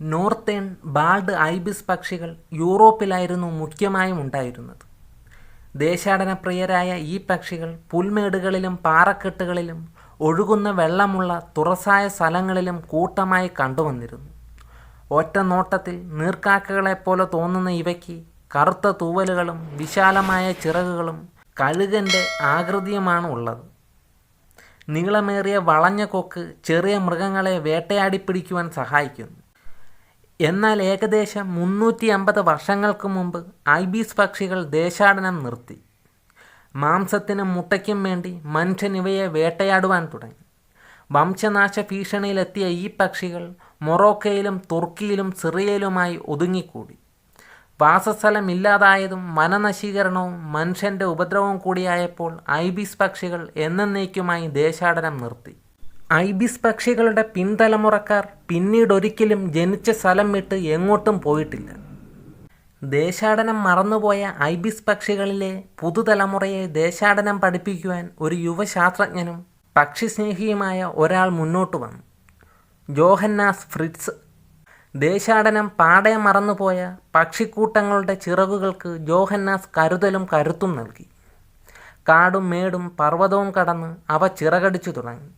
Northern bald Ibis പക്ഷികൾ യൂറോപ്പിലായിരുന്നു മുഖ്യമായും ഉണ്ടായിരുന്നത്. ദേശാടനപ്രിയരായ ഈ പക്ഷികൾ പുൽമേടുകളിലും പാറക്കെട്ടുകളിലും ഒഴുകുന്ന വെള്ളമുള്ള തുറസായ സ്ഥലങ്ങളിലും കൂട്ടമായി കണ്ടുവന്നിരുന്നു. ഒറ്റ നോട്ടത്തിൽ നീർക്കാക്കകളെപ്പോലെ തോന്നുന്ന ഇവയ്ക്ക് കറുത്ത തൂവലുകളും വിശാലമായ ചിറകുകളും കഴുകന്റെ ആകൃതിയുമാണ് ഉള്ളത്. നീളമേറിയ വളഞ്ഞ കൊക്ക് ചെറിയ മൃഗങ്ങളെ വേട്ടയാടി പിടിക്കുവാൻ സഹായിക്കുന്നു. എന്നാൽ ഏകദേശം മുന്നൂറ്റി അമ്പത് വർഷങ്ങൾക്ക് മുമ്പ് ഐബീസ് പക്ഷികൾ ദേശാടനം നിർത്തി. മാംസത്തിനും മുട്ടയ്ക്കും വേണ്ടി മനുഷ്യൻ ഇവയെ വേട്ടയാടുവാൻ തുടങ്ങി. വംശനാശ ഭീഷണിയിലെത്തിയ ഈ പക്ഷികൾ മൊറോക്കയിലും തുർക്കിയിലും സിറിയയിലുമായി ഒതുങ്ങിക്കൂടി. വാസസ്ഥലം ഇല്ലാതായതും വനനശീകരണവും മനുഷ്യന്റെ ഉപദ്രവവും കൂടിയായപ്പോൾ ഐബിസ് പക്ഷികൾ എന്നേക്കുമായി ദേശാടനം നിർത്തി. ഐബിസ് പക്ഷികളുടെ പിൻതലമുറക്കാർ പിന്നീടൊരിക്കലും ജനിച്ച സ്ഥലം വിട്ട് എങ്ങോട്ടും പോയിട്ടില്ല. ദേശാടനം മറന്നുപോയ ഐബിസ് പക്ഷികളിലെ പുതുതലമുറയെ ദേശാടനം പഠിപ്പിക്കുവാൻ ഒരു യുവശാസ്ത്രജ്ഞനും പക്ഷിസ്നേഹിയുമായ ഒരാൾ മുന്നോട്ട് വന്നു. Johannes Fritz. ദേശാടനം പാടെ മറന്നുപോയ പക്ഷിക്കൂട്ടങ്ങളുടെ ചിറകുകൾക്ക് ജോഹന്നാസ് കരുതലും കരുത്തും നൽകി. കാടും മേടും പർവതവും കടന്ന് അവ ചിറകടിച്ചു തുടങ്ങി.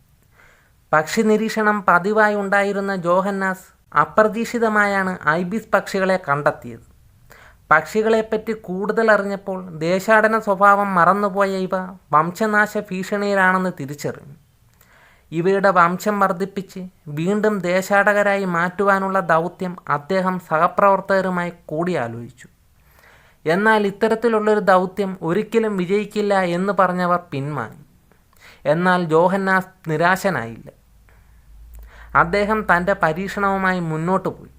പക്ഷി നിരീക്ഷണം പതിവായി ഉണ്ടായിരുന്ന ജോഹന്നാസ് അപ്രതീക്ഷിതമായാണ് ഐബിസ് പക്ഷികളെ കണ്ടെത്തിയത്. പക്ഷികളെപ്പറ്റി കൂടുതൽ അറിഞ്ഞപ്പോൾ ദേശാടന സ്വഭാവം മറന്നുപോയ ഇവ വംശനാശ ഭീഷണിയിലാണെന്ന് തിരിച്ചറിഞ്ഞു. ഇവയുടെ വംശം വർദ്ധിപ്പിച്ച് വീണ്ടും ദേശാടകരായി മാറ്റുവാനുള്ള ദൗത്യം അദ്ദേഹം സഹപ്രവർത്തകരുമായി കൂടിയാലോചിച്ചു. എന്നാൽ ഇത്തരത്തിലുള്ളൊരു ദൗത്യം ഒരിക്കലും വിജയിക്കില്ല എന്ന് പറഞ്ഞവർ പിന്മാങ്ങി എന്നാൽ ജോഹന്നാസ് നിരാശനായില്ല. അദ്ദേഹം തന്റെ പരീക്ഷണവുമായി മുന്നോട്ട് പോയി.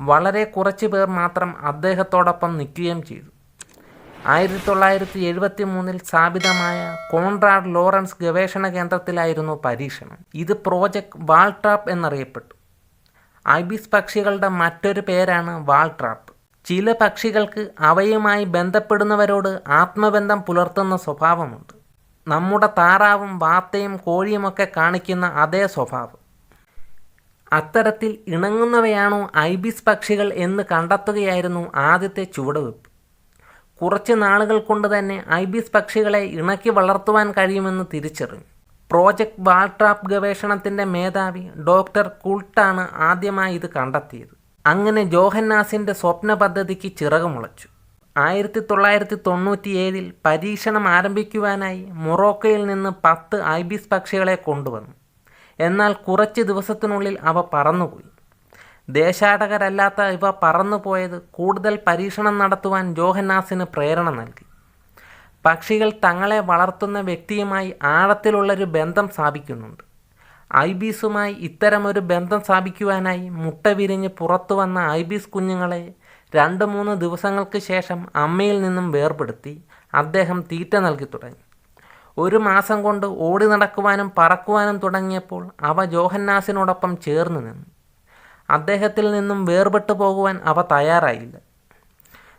വളരെ കുറച്ച് പേർ മാത്രം അദ്ദേഹത്തോടൊപ്പം നിൽക്കുകയും ചെയ്തു. ആയിരത്തി തൊള്ളായിരത്തി എഴുപത്തി മൂന്നിൽ സ്ഥാപിതമായ കോൺറാഡ് ലോറൻസ് ഗവേഷണ കേന്ദ്രത്തിലായിരുന്നു പരീക്ഷണം. ഇത് പ്രോജക്റ്റ് വാൾട്രാപ്പ് എന്നറിയപ്പെട്ടു. ഐബിസ് പക്ഷികളുടെ മറ്റൊരു പേരാണ് വാൾട്രാപ്പ്. ചില പക്ഷികൾക്ക് അവയുമായി ബന്ധപ്പെടുന്നവരോട് ആത്മബന്ധം പുലർത്തുന്ന സ്വഭാവമുണ്ട്. നമ്മുടെ താറാവും വാത്തയും കോഴിയുമൊക്കെ കാണിക്കുന്ന അതേ സ്വഭാവം. അത്തരത്തിൽ ഇണങ്ങുന്നവയാണോ ഐബിസ് പക്ഷികൾ എന്ന് കണ്ടെത്തുകയായിരുന്നു ആദ്യത്തെ ചുവടുവെപ്പ് കുറച്ച് നാളുകൾ കൊണ്ട് തന്നെ ഐബിസ് പക്ഷികളെ ഇണക്കി വളർത്തുവാൻ കഴിയുമെന്ന് തിരിച്ചറിഞ്ഞു. പ്രോജക്റ്റ് വാൾട്രാപ്പ് ഗവേഷണത്തിന്റെ മേധാവി ഡോക്ടർ കുൾട്ടാണ് ആദ്യമായി ഇത് കണ്ടെത്തിയത്. അങ്ങനെ ജോഹന്നാസിന്റെ സ്വപ്ന പദ്ധതിക്ക് ചിറകുമുളച്ചു ആയിരത്തി തൊള്ളായിരത്തി തൊണ്ണൂറ്റിയേഴിൽ പരീക്ഷണം ആരംഭിക്കുവാനായി മൊറോക്കോയിൽ നിന്ന് പത്ത് ഐബിസ് പക്ഷികളെ കൊണ്ടുവന്നു. എന്നാൽ കുറച്ച് ദിവസത്തിനുള്ളിൽ അവ പറന്നുപോയി. ദേശാടകരല്ലാത്ത ഇവ പറന്നുപോയത് കൂടുതൽ പരീക്ഷണം നടത്തുവാൻ ജോഹന്നാസിന് പ്രേരണ നൽകി. പക്ഷികൾ തങ്ങളെ വളർത്തുന്ന വ്യക്തിയുമായി ആഴത്തിലുള്ളൊരു ബന്ധം സ്ഥാപിക്കുന്നുണ്ട്. ഐബീസുമായി ഇത്തരമൊരു ബന്ധം സ്ഥാപിക്കുവാനായി മുട്ട വിരിഞ്ഞ് പുറത്തു വന്ന ഐബീസ് കുഞ്ഞുങ്ങളെ രണ്ട് മൂന്ന് ദിവസങ്ങൾക്ക് ശേഷം അമ്മയിൽ നിന്നും വേർപെടുത്തി അദ്ദേഹം തീറ്റ നൽകി തുടങ്ങി. ഒരു മാസം കൊണ്ട് ഓടി നടക്കുവാനും പറക്കുവാനും തുടങ്ങിയപ്പോൾ അവ ജോഹന്നാസിനോടൊപ്പം ചേർന്ന് നിന്നു. അദ്ദേഹത്തിൽ നിന്നും വേർപെട്ടു പോകുവാൻ അവ തയ്യാറായില്ല.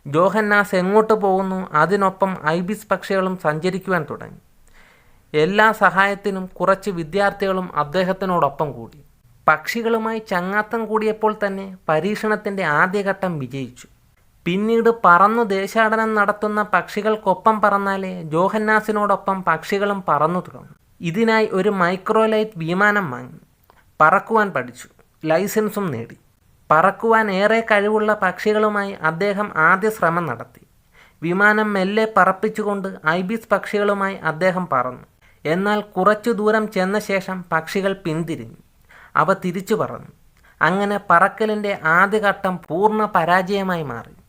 ജോഹന്നാസ് എങ്ങോട്ട് പോകുന്നു? അതിനൊപ്പം ഐബിസ് പക്ഷികളും സഞ്ചരിക്കുവാൻ തുടങ്ങി. എല്ലാ സഹായത്തിനും കുറച്ച് വിദ്യാർത്ഥികളും അദ്ദേഹത്തിനോടൊപ്പം കൂടി. പക്ഷികളുമായി ചങ്ങാത്തം കൂടിയപ്പോൾ തന്നെ പരീക്ഷണത്തിന്റെ ആദ്യഘട്ടം വിജയിച്ചു. പിന്നീട് പറന്നു ദേശാടനം നടത്തുന്ന പക്ഷികൾക്കൊപ്പം പറന്നാലേ ജോഹന്നാസിനോടൊപ്പം പക്ഷികളും പറന്നു തുടങ്ങും. ഇതിനായി ഒരു മൈക്രോലൈറ്റ് വിമാനം വാങ്ങി. പറക്കുവാൻ പഠിച്ചു. ലൈസൻസും നേടി. പറക്കുവാൻ ഏറെ കഴിവുള്ള പക്ഷികളുമായി അദ്ദേഹം ആദ്യ ശ്രമം നടത്തി. വിമാനം മെല്ലെ പറപ്പിച്ചുകൊണ്ട് ഐബിസ് പക്ഷികളുമായി അദ്ദേഹം പറന്നു. എന്നാൽ കുറച്ചു ദൂരം ചെന്ന ശേഷം പക്ഷികൾ പിന്തിരിഞ്ഞു. അവ തിരിച്ചു പറന്നു. അങ്ങനെ പറക്കലിന്റെ ആദ്യഘട്ടം പൂർണ പരാജയമായി മാറി.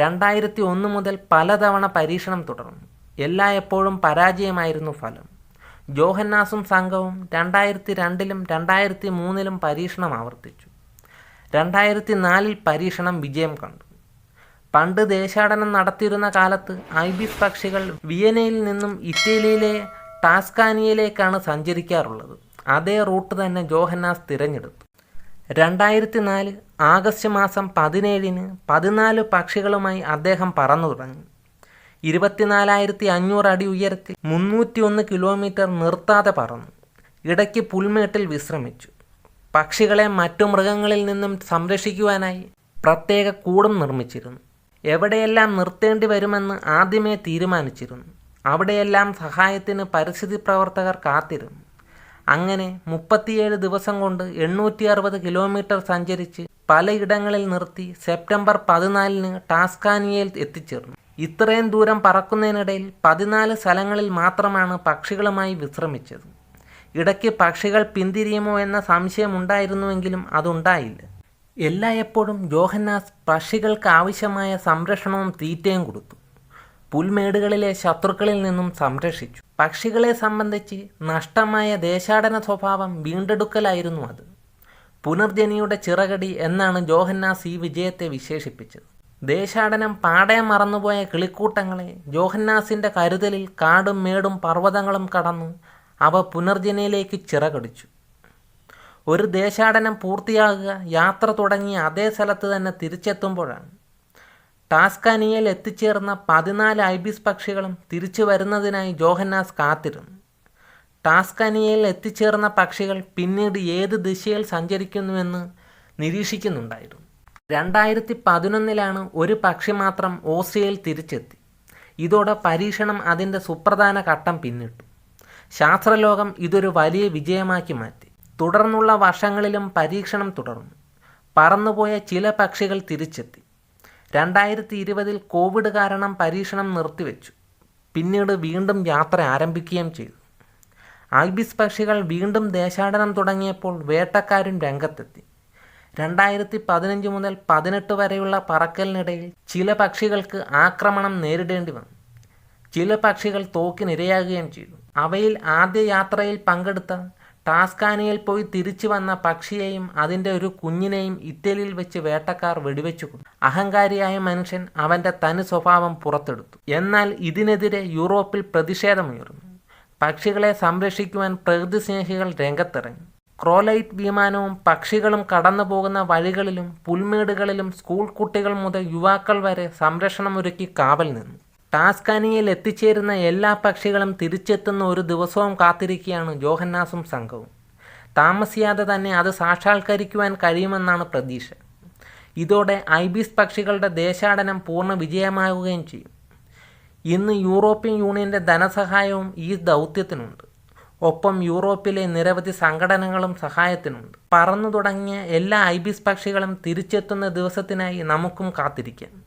രണ്ടായിരത്തി ഒന്ന് മുതൽ പലതവണ പരീക്ഷണം തുടർന്നു. എല്ലായ്പ്പോഴും പരാജയമായിരുന്നു ഫലം. ജോഹന്നാസും സംഘവും രണ്ടായിരത്തി രണ്ടിലും രണ്ടായിരത്തി മൂന്നിലും പരീക്ഷണം ആവർത്തിച്ചു. രണ്ടായിരത്തി നാലിൽ പരീക്ഷണം വിജയം കണ്ടു. പണ്ട് ദേശാടനം നടത്തിയിരുന്ന കാലത്ത് ഐബിസ് പക്ഷികൾ വിയനയിൽ നിന്നും ഇറ്റലിയിലെ ടാസ്കാനിയയിലേക്കാണ് സഞ്ചരിക്കാറുള്ളത്. അതേ റൂട്ട് തന്നെ ജോഹന്നാസ് തിരഞ്ഞെടുത്തു. രണ്ടായിരത്തി നാല് ആഗസ്റ്റ് മാസം പതിനേഴിന് പതിനാല് പക്ഷികളുമായി അദ്ദേഹം പറന്നു തുടങ്ങി. ഇരുപത്തിനാലായിരത്തി അഞ്ഞൂറ് അടി ഉയരത്തിൽ മുന്നൂറ്റി ഒന്ന് കിലോമീറ്റർ നിർത്താതെ പറന്നു. ഇടയ്ക്ക് പുൽമേട്ടിൽ വിശ്രമിച്ചു. പക്ഷികളെ മറ്റു മൃഗങ്ങളിൽ നിന്നും സംരക്ഷിക്കുവാനായി പ്രത്യേക കൂടും നിർമ്മിച്ചിരുന്നു. എവിടെയെല്ലാം നിർത്തേണ്ടി വരുമെന്ന് ആദ്യമേ തീരുമാനിച്ചിരുന്നു. അവിടെയെല്ലാം സഹായത്തിന് പരിസ്ഥിതി പ്രവർത്തകർ കാത്തിരുന്നു. അങ്ങനെ മുപ്പത്തിയേഴ് ദിവസം കൊണ്ട് എണ്ണൂറ്റി അറുപത് കിലോമീറ്റർ സഞ്ചരിച്ച് പലയിടങ്ങളിൽ നിർത്തി സെപ്റ്റംബർ പതിനാലിന് ടാസ്കാനിയയിൽ എത്തിച്ചേർന്നു. ഇത്രയും ദൂരം പറക്കുന്നതിനിടയിൽ പതിനാല് സ്ഥലങ്ങളിൽ മാത്രമാണ് പക്ഷികളുമായി വിശ്രമിച്ചത്. ഇടയ്ക്ക് പക്ഷികൾ പിന്തിരിയുമോ എന്ന സംശയമുണ്ടായിരുന്നുവെങ്കിലും അതുണ്ടായില്ല. എല്ലായ്പ്പോഴും ജോഹന്നാസ് പക്ഷികൾക്ക് ആവശ്യമായ സംരക്ഷണവും തീറ്റയും കൊടുത്തു. പുൽമേടുകളിലെ ശത്രുക്കളിൽ നിന്നും സംരക്ഷിച്ചു. പക്ഷികളെ സംബന്ധിച്ച് നഷ്ടമായ ദേശാടന സ്വഭാവം വീണ്ടെടുക്കലായിരുന്നു അത്. പുനർജനിയുടെ ചിറകടി എന്നാണ് ജോഹന്നാസ് ഈ വിജയത്തെ വിശേഷിപ്പിച്ചത്. ദേശാടനം പാടെ മറന്നുപോയ കിളിക്കൂട്ടങ്ങളെ ജോഹന്നാസിന്റെ കരുതലിൽ കാടും മേടും പർവതങ്ങളും കടന്ന് അവ പുനർജനയിലേക്ക് ചിറകടിച്ചു. ഒരു ദേശാടനം പൂർത്തിയാകുക യാത്ര തുടങ്ങിയ അതേ സ്ഥലത്ത് തന്നെ തിരിച്ചെത്തുമ്പോഴാണ് ടാസ്കാനിയയിൽ എത്തിച്ചേർന്ന പതിനാല് ഐബിസ് പക്ഷികളും തിരിച്ചു വരുന്നതിനായി ജോഹന്നാസ് കാത്തിരുന്നു. ടാസ്കാനിയയിൽ എത്തിച്ചേർന്ന പക്ഷികൾ പിന്നീട് ഏത് ദിശയിൽ സഞ്ചരിക്കുന്നുവെന്ന് നിരീക്ഷിക്കുന്നുണ്ടായിരുന്നു. രണ്ടായിരത്തി പതിനൊന്നിലാണ് ഒരു പക്ഷി മാത്രം ഓസ്ട്രിയയിൽ തിരിച്ചെത്തി. ഇതോടെ പരീക്ഷണം അതിന്റെ സുപ്രധാന ഘട്ടം പിന്നിട്ടു. ശാസ്ത്രലോകം ഇതൊരു വലിയ വിജയമാക്കി മാറ്റി. തുടർന്നുള്ള വർഷങ്ങളിലും പരീക്ഷണം തുടർന്നു. പറന്നുപോയ ചില പക്ഷികൾ തിരിച്ചെത്തി. രണ്ടായിരത്തി ഇരുപതിൽ കോവിഡ് കാരണം പരീക്ഷണം നിർത്തിവെച്ചു. പിന്നീട് വീണ്ടും യാത്ര ആരംഭിക്കുകയും ചെയ്തു. ആൽബിസ് പക്ഷികൾ വീണ്ടും ദേശാടനം തുടങ്ങിയപ്പോൾ വേട്ടക്കാരും രംഗത്തെത്തി. രണ്ടായിരത്തി പതിനഞ്ച് മുതൽ പതിനെട്ട് വരെയുള്ള പറക്കലിനിടയിൽ ചില പക്ഷികൾക്ക് ആക്രമണം നേരിടേണ്ടി വന്നു. ചില പക്ഷികൾ തോക്കിനിരയാകുകയും ചെയ്തു. അവയിൽ ആദ്യ യാത്രയിൽ പങ്കെടുത്ത ടാസ്കാനിയയിൽ പോയി തിരിച്ചു വന്ന പക്ഷിയെയും അതിന്റെ ഒരു കുഞ്ഞിനെയും ഇറ്റലിയിൽ വെച്ച് വേട്ടക്കാർ വെടിവെച്ചു അഹങ്കാരിയായ മനുഷ്യൻ അവന്റെ തനി സ്വഭാവം പുറത്തെടുത്തു. എന്നാൽ ഇതിനെതിരെ യൂറോപ്പിൽ പ്രതിഷേധമുയർന്നു. പക്ഷികളെ സംരക്ഷിക്കുവാൻ പ്രകൃതി സ്നേഹികൾ രംഗത്തിറങ്ങി. ക്രോലൈറ്റ് വിമാനവും പക്ഷികളും കടന്നു പോകുന്ന വഴികളിലും പുൽമേടുകളിലും സ്കൂൾ കുട്ടികൾ മുതൽ യുവാക്കൾ വരെ സംരക്ഷണമൊരുക്കി കാവൽ നിന്നു. ടാസ്കാനിയയിൽ എത്തിച്ചേരുന്ന എല്ലാ പക്ഷികളും തിരിച്ചെത്തുന്ന ഒരു ദിവസവും കാത്തിരിക്കുകയാണ് ജോഹന്നാസും സംഘവും. താമസിയാതെ തന്നെ അത് സാക്ഷാത്കരിക്കുവാൻ കഴിയുമെന്നാണ് പ്രതീക്ഷ. ഇതോടെ ഐബിസ് പക്ഷികളുടെ ദേശാടനം പൂർണ വിജയമാവുകയും ചെയ്യും. ഇന്ന് യൂറോപ്യൻ യൂണിയന്റെ ധനസഹായവും ഈ ദൗത്യത്തിനുണ്ട്. ഒപ്പം യൂറോപ്പിലെ നിരവധി സംഘടനകളും സഹായത്തിനുണ്ട്. പറന്നു തുടങ്ങിയ എല്ലാ ഐബിസ് പക്ഷികളും തിരിച്ചെത്തുന്ന ദിവസത്തിനായി നമുക്കും കാത്തിരിക്കാം.